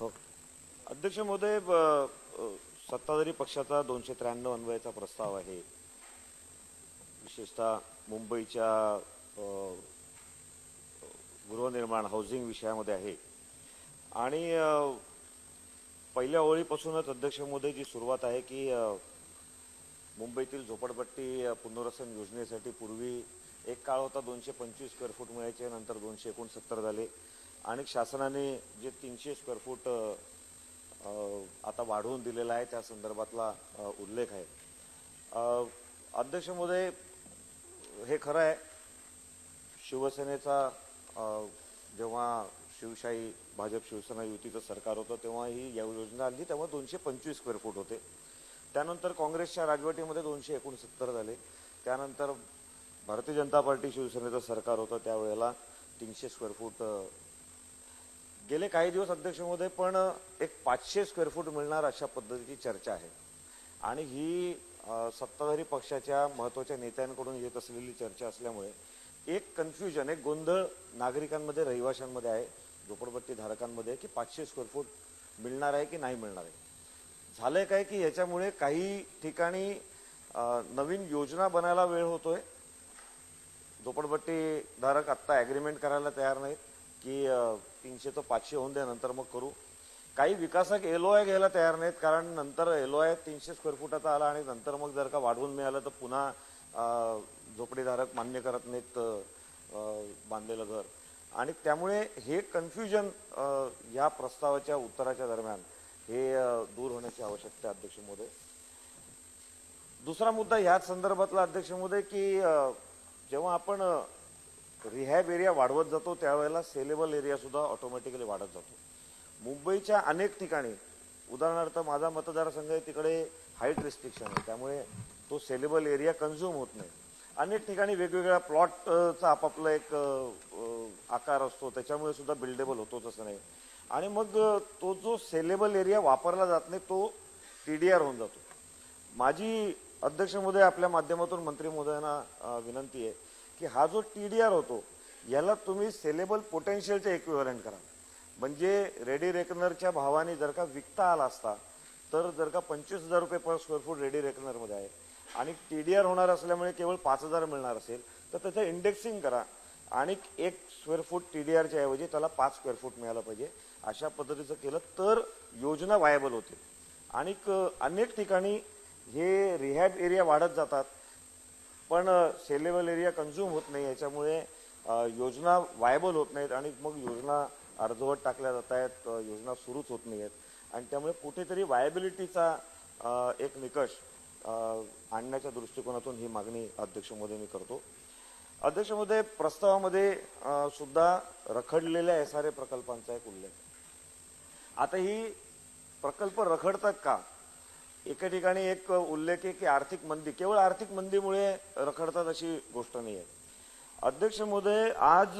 हो. अध्यक्ष महोदय सत्ताधारी पक्षाचा दोनशे त्र्याण्णव अन्वयाचा प्रस्ताव आहे. विशेषतः मुंबईच्या गृहनिर्माण हाऊसिंग विषयामध्ये आहे. आणि पहिल्या ओळीपासूनच अध्यक्ष मोदी जी सुरुवात आहे की मुंबईतील झोपडपट्टी पुनर्वसन योजनेसाठी पूर्वी एक काळ होता दोनशे पंचवीस स्क्वेअर फूट मिळायचे नंतर दोनशे एकोणसत्तर झाले. आणि शासनाने जे तीनशे स्क्वेअर फूट आता वाढवून दिलेला आहे त्या संदर्भातला उल्लेख आहे. अध्यक्ष महोदय हे खरं आहे. शिवसेनेचा जेव्हा शिवशाही भाजप शिवसेना युतीचं सरकार होतं तेव्हा ही या योजना आली तेव्हा दोनशे पंचवीस स्क्वेअर फूट होते. त्यानंतर काँग्रेसच्या राजवटीमध्ये दोनशे एकोणसत्तर झाले. त्यानंतर भारतीय जनता पार्टी शिवसेनेचं सरकार होतं त्यावेळेला तीनशे स्क्वेअर फूट गेले काही दिवस अध्यक्ष महोदय पण एक पाचशे स्क्वेअर फूट मिळणार अशा पद्धतीची चर्चा आहे. आणि ही सत्ताधारी पक्षाच्या महत्त्वाच्या नेत्यांकडून येत असलेली चर्चा असल्यामुळे एक कन्फ्युजन एक गोंधळ नागरिकांमध्ये रहिवाशांमध्ये आहे झोपडपट्टी धारकांमध्ये की पाचशे स्क्वेअर फूट मिळणार आहे की नाही मिळणार आहे. झालंय काय की याच्यामुळे काही ठिकाणी नवीन योजना बनायला वेळ होतोय. झोपडपट्टी धारक आत्ता ॲग्रीमेंट करायला तयार नाहीत की तीनशे तो पाचशे होऊन द्या नंतर मग करू. काही विकासक एलओआय घ्यायला तयार नाहीत कारण नंतर एलओआय तीनशे स्क्वेअर फुटाचा आला आणि नंतर मग जर का वाढवून मिळालं तर पुन्हा झोपडीधारक मान्य करत नाहीत बांधलेलं घर. आणि त्यामुळे हे कन्फ्युजन या प्रस्तावाच्या उत्तराच्या दरम्यान हे दूर होण्याची आवश्यकता अध्यक्ष महोदय. दुसरा मुद्दा ह्याच संदर्भातला अध्यक्ष महोदय की जेव्हा आपण रिहॅब एरिया वाढवत जातो त्यावेळेला सेलेबल एरिया सुद्धा ऑटोमॅटिकली वाढत जातो. मुंबईच्या अनेक ठिकाणी उदाहरणार्थ माझा मतदारसंघ आहे तिकडे हाईट रिस्ट्रिक्शन आहे त्यामुळे तो सेलेबल एरिया कन्झ्युम होत नाही. अनेक ठिकाणी वेगवेगळ्या प्लॉटचा आपापला एक आकार असतो त्याच्यामुळे सुद्धा बिल्डेबल होतो तसं नाही. आणि मग तो जो सेलेबल एरिया वापरला जात नाही तो टी डी आर होऊन जातो. माझी अध्यक्ष महोदय आपल्या माध्यमातून मंत्री महोदयांना विनंती आहे की हा जो टी डी आर होतो याला तुम्ही सेलेबल पोटेन्शियलचे इक्विव्हलंट करा. म्हणजे रेडी रेकनरच्या भावाने जर का विकता आला असता तर जर का पंचवीस हजार रुपये पर स्क्वेअर फूट रेडी रेकनरमध्ये आहे आणि टी डी आर होणार असल्यामुळे केवळ पाच हजार मिळणार असेल तर त्याचं इंडेक्सिंग करा. आणि एक स्क्वेअर फूट टी डी आरच्या ऐवजी त्याला पाच स्क्वेअर फूट मिळालं पाहिजे. अशा पद्धतीचं केलं तर योजना वायबल होते. आणि अनेक ठिकाणी हे रिहॅब एरिया वाढत जातात. पण सेलेबल एरिया कन्झ्युम होत नाही याच्यामुळे योजना वायबल होत नाहीत आणि मग योजना अर्धवट टाकल्या जात आहेत योजना सुरूच होत नाही आहेत आणि त्यामुळे कुठेतरी वायबिलिटीचा एक निकष आणण्याच्या दृष्टिकोनातून ही मागणी अध्यक्ष मी करतो. अध्यक्ष प्रस्तावामध्ये सुद्धा रखडलेल्या एस आर ए प्रकल्पांचा एक उल्लेख. आता ही प्रकल्प रखडतात का? एका ठिकाणी एक उल्लेख आहे की आर्थिक मंदी केवळ आर्थिक मंदीमुळे रखडतात अशी गोष्ट नाही आहे अध्यक्ष महोदय आज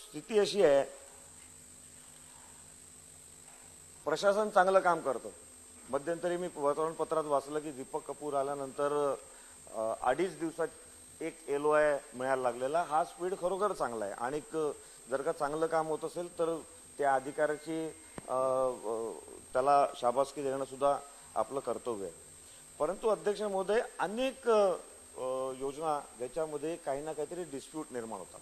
स्थिती अशी आहे प्रशासन चांगलं काम करतं. मध्यंतरी मी वर्तमानपत्रात वाचलं की दीपक कपूर आल्यानंतर अडीच दिवसात एक एल आय मिळायला लागलेला. हा स्पीड खरोखर चांगला आहे. आणि जर का चांगलं काम होत असेल तर त्या अधिकाऱ्याची त्याला शाबासकी देणं सुद्धा आपलं कर्तव्य आहे. परंतु अध्यक्ष महोदय अनेक योजना ज्याच्यामध्ये काही ना काहीतरी डिस्प्यूट निर्माण होतात.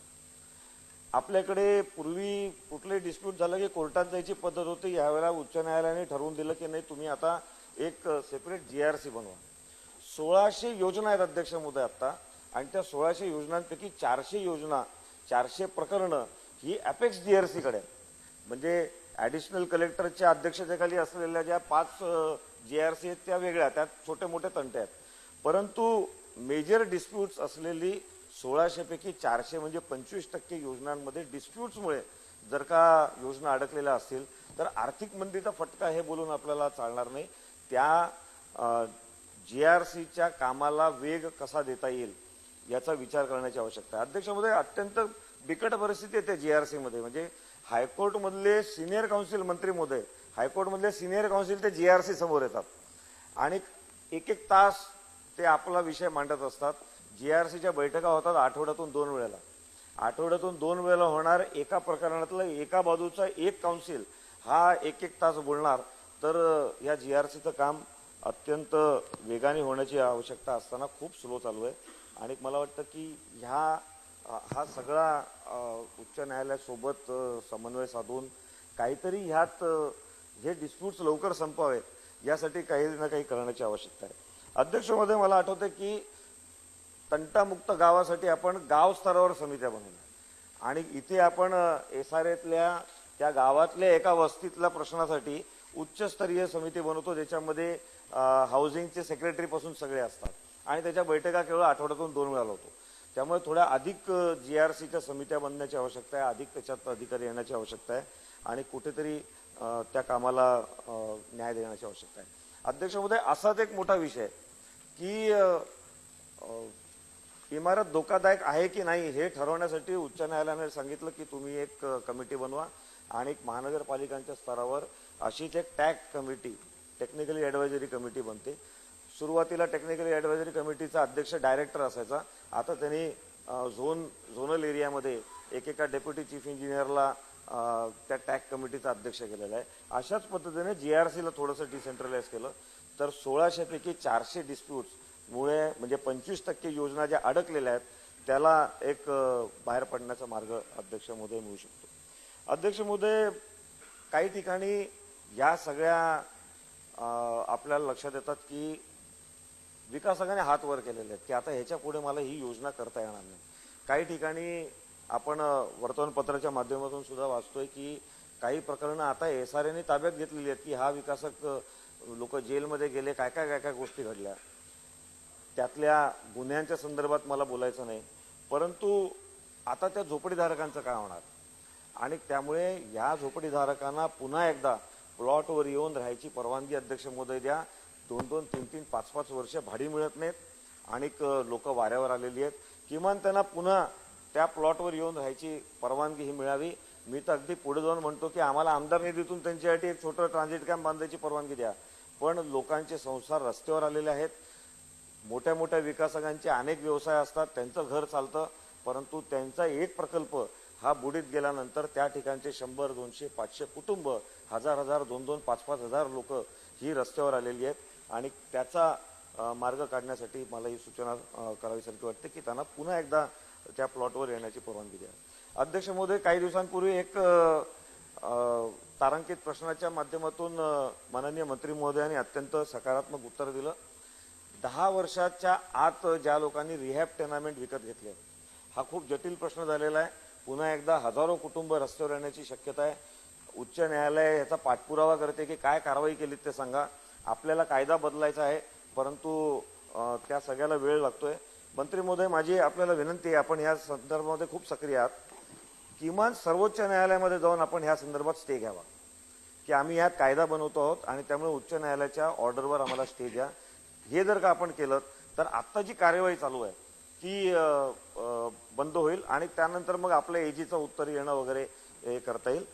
आपल्याकडे पूर्वी कुठले डिस्प्यूट झालं की कोर्टात जायची पद्धत होती यावेळेला उच्च न्यायालयाने ठरवून दिलं की नाही तुम्ही आता एक सेपरेट जी आर सी बनवा. सोळाशे योजना आहेत अध्यक्ष महोदय आत्ता आणि त्या सोळाशे योजनांपैकी चारशे योजना चारशे प्रकरणं ही अपेक्स जी आर सीकडे आहेत. म्हणजे ॲडिशनल कलेक्टरच्या अध्यक्षतेखाली असलेल्या ज्या पाच जे आर सी आहेत त्या वेगळ्या त्यात छोटे मोठे तंटे आहेत. परंतु मेजर डिस्प्यूट्स असलेली सोळाशेपैकी चारशे म्हणजे पंचवीस टक्के योजनांमध्ये डिस्प्यूट्समुळे जर का योजना अडकलेल्या असतील तर आर्थिक मंदीचा फटका हे बोलून आपल्याला चालणार नाही. त्या जी आर सीच्या कामाला वेग कसा देता येईल याचा विचार करण्याची आवश्यकता आहे. अध्यक्षामध्ये अत्यंत बिकट परिस्थिती आहे त्या आर सीमध्ये म्हणजे हायकोर्टमधले सिनियर काउन्सिल मंत्री महोदय हायकोर्टमधले सिनियर काउन्सिल ते जी आर सी समोर येतात. आणि एक एक तास ते आपला विषय मांडत असतात. जी आर सीच्या बैठका होतात आठवड्यातून दोन वेळेला. आठवड्यातून दोन वेळेला होणार एका प्रकरणातलं एका बाजूचा एक काउन्सिल हा एक एक तास बोलणार. तर या जी आर सीचं काम अत्यंत वेगाने होण्याची आवश्यकता असताना खूप स्लो चालू आहे. आणि मला वाटतं की ह्या हा सगळा उच्च न्यायालयासोबत समन्वय साधून काहीतरी ह्यात हे डिस्प्यूट्स लवकर संपावेत यासाठी काही ना काही करण्याची आवश्यकता आहे. अध्यक्षमध्ये मला आठवतं की तंटामुक्त गावासाठी आपण गाव स्तरावर समित्या बनवल्या आणि इथे आपण एस आर एतल्या त्या गावातल्या एका वस्तीतल्या प्रश्नासाठी उच्चस्तरीय समिती बनवतो ज्याच्यामध्ये हाऊसिंगचे सेक्रेटरीपासून सगळे असतात. आणि त्याच्या बैठका केवळ आठवड्यातून दोन वेळा होतो. त्यामुळे थोड्या अधिक जी आर सीच्या समित्या बनण्याची आवश्यकता आहे अधिक त्याच्यात अधिकारी येण्याची आवश्यकता आहे. आणि कुठेतरी त्या कामाला न्याय देण्याची आवश्यकता आहे. अध्यक्ष महोदय असाच एक मोठा विषय की इमारत धोकादायक आहे की नाही हे ठरवण्यासाठी उच्च न्यायालयाने सांगितलं की तुम्ही एक कमिटी बनवा आणि एक महानगरपालिकांच्या स्तरावर अशीच एक tag committee technically advisory committee बनते. सुरुवातीला टेक्निकली ॲडवायझरी कमिटीचा अध्यक्ष डायरेक्टर असायचा. आता त्यांनी झोन झोनल एरियामध्ये एकेका डेप्युटी चीफ इंजिनियरला त्या टॅग कमिटीचा अध्यक्ष केलेला आहे. अशाच पद्धतीने जी आर सीला थोडंसं डिसेंट्रलाइज केलं. तर सोळाशेपैकी चारशे डिस्प्यूट्स मुळे म्हणजे पंचवीस टक्के योजना ज्या अडकलेल्या आहेत त्याला एक बाहेर पडण्याचा मार्ग अध्यक्ष महोदय मिळू शकतो. अध्यक्ष महोदय काही ठिकाणी या सगळ्या आपल्याला लक्षात येतात की विकासकाने हात वर केलेले आहेत की आता ह्याच्या पुढे मला ही योजना करता येणार नाही. काही ठिकाणी आपण वर्तमानपत्राच्या माध्यमातून सुद्धा वाचतोय की काही प्रकरणं आता एस आर एने ताब्यात घेतलेली आहेत की हा विकासक लोक जेलमध्ये गेले काय काय काय काय गोष्टी घडल्या. त्यातल्या गुन्ह्यांच्या संदर्भात मला बोलायचं नाही. परंतु आता त्या झोपडीधारकांचं काय होणार? आणि त्यामुळे या झोपडीधारकांना पुन्हा एकदा प्लॉटवर येऊन राहायची परवानगी अध्यक्ष महोदय द्या. दोन दोन तीन तीन पाच पाच वर्ष भाडी मिळत नाहीत. आणि लोक वाऱ्यावर आलेली आहेत. किमान त्यांना पुन्हा त्या प्लॉटवर येऊन राहायची परवानगी ही मिळावी. मी तर अगदी पुढे जाऊन म्हणतो की आम्हाला आमदार निधीतून त्यांच्यासाठी एक छोटं ट्रान्झिट कॅम्प बांधायची परवानगी द्या. पण लोकांचे संसार रस्त्यावर आलेले आहेत. मोठ्या मोठ्या विकासकांचे अनेक व्यवसाय असतात. त्यांचं घर चालतं. परंतु त्यांचा एक प्रकल्प हा बुडीत गेल्यानंतर त्या ठिकाणचे शंभर दोनशे पाचशे कुटुंब हजार हजार दोन दोन पाच पाच हजार लोक ही रस्त्यावर आलेली आहेत. आणि त्याचा मार्ग काढण्यासाठी मला ही सूचना करावीसारखी वाटते की त्यांना पुन्हा एकदा त्या प्लॉटवर येण्याची परवानगी द्या. अध्यक्ष महोदय काही दिवसांपूर्वी एक तारांकित प्रश्नाच्या माध्यमातून माननीय मंत्री महोदयांनी अत्यंत सकारात्मक उत्तर दिलं. दहा वर्षाच्या आत ज्या लोकांनी रिहॅब टेनामेंट विकत घेतले हा खूप जटिल प्रश्न झालेला आहे. पुन्हा एकदा हजारो कुटुंब रस्त्यावर येण्याची शक्यता आहे. उच्च न्यायालय याचा पाठपुरावा करते की काय कारवाई केली ते सांगा. आपल्याला कायदा बदलायचा आहे परंतु त्या सगळ्याला वेळ लागतोय. मंत्री महोदय माझी आपल्याला विनंती आहे आपण या संदर्भामध्ये खूप सक्रिय आहात. किमान सर्वोच्च न्यायालयामध्ये जाऊन आपण ह्या संदर्भात स्टे घ्यावा. की आम्ही यात कायदा बनवतो आहोत आणि त्यामुळे उच्च न्यायालयाच्या ऑर्डरवर आम्हाला स्टे द्या. हे जर का आपण केलं तर आत्ता जी कार्यवाही चालू आहे ती बंद होईल आणि त्यानंतर मग आपल्या एजीचं उत्तर येणं वगैरे हे करता येईल.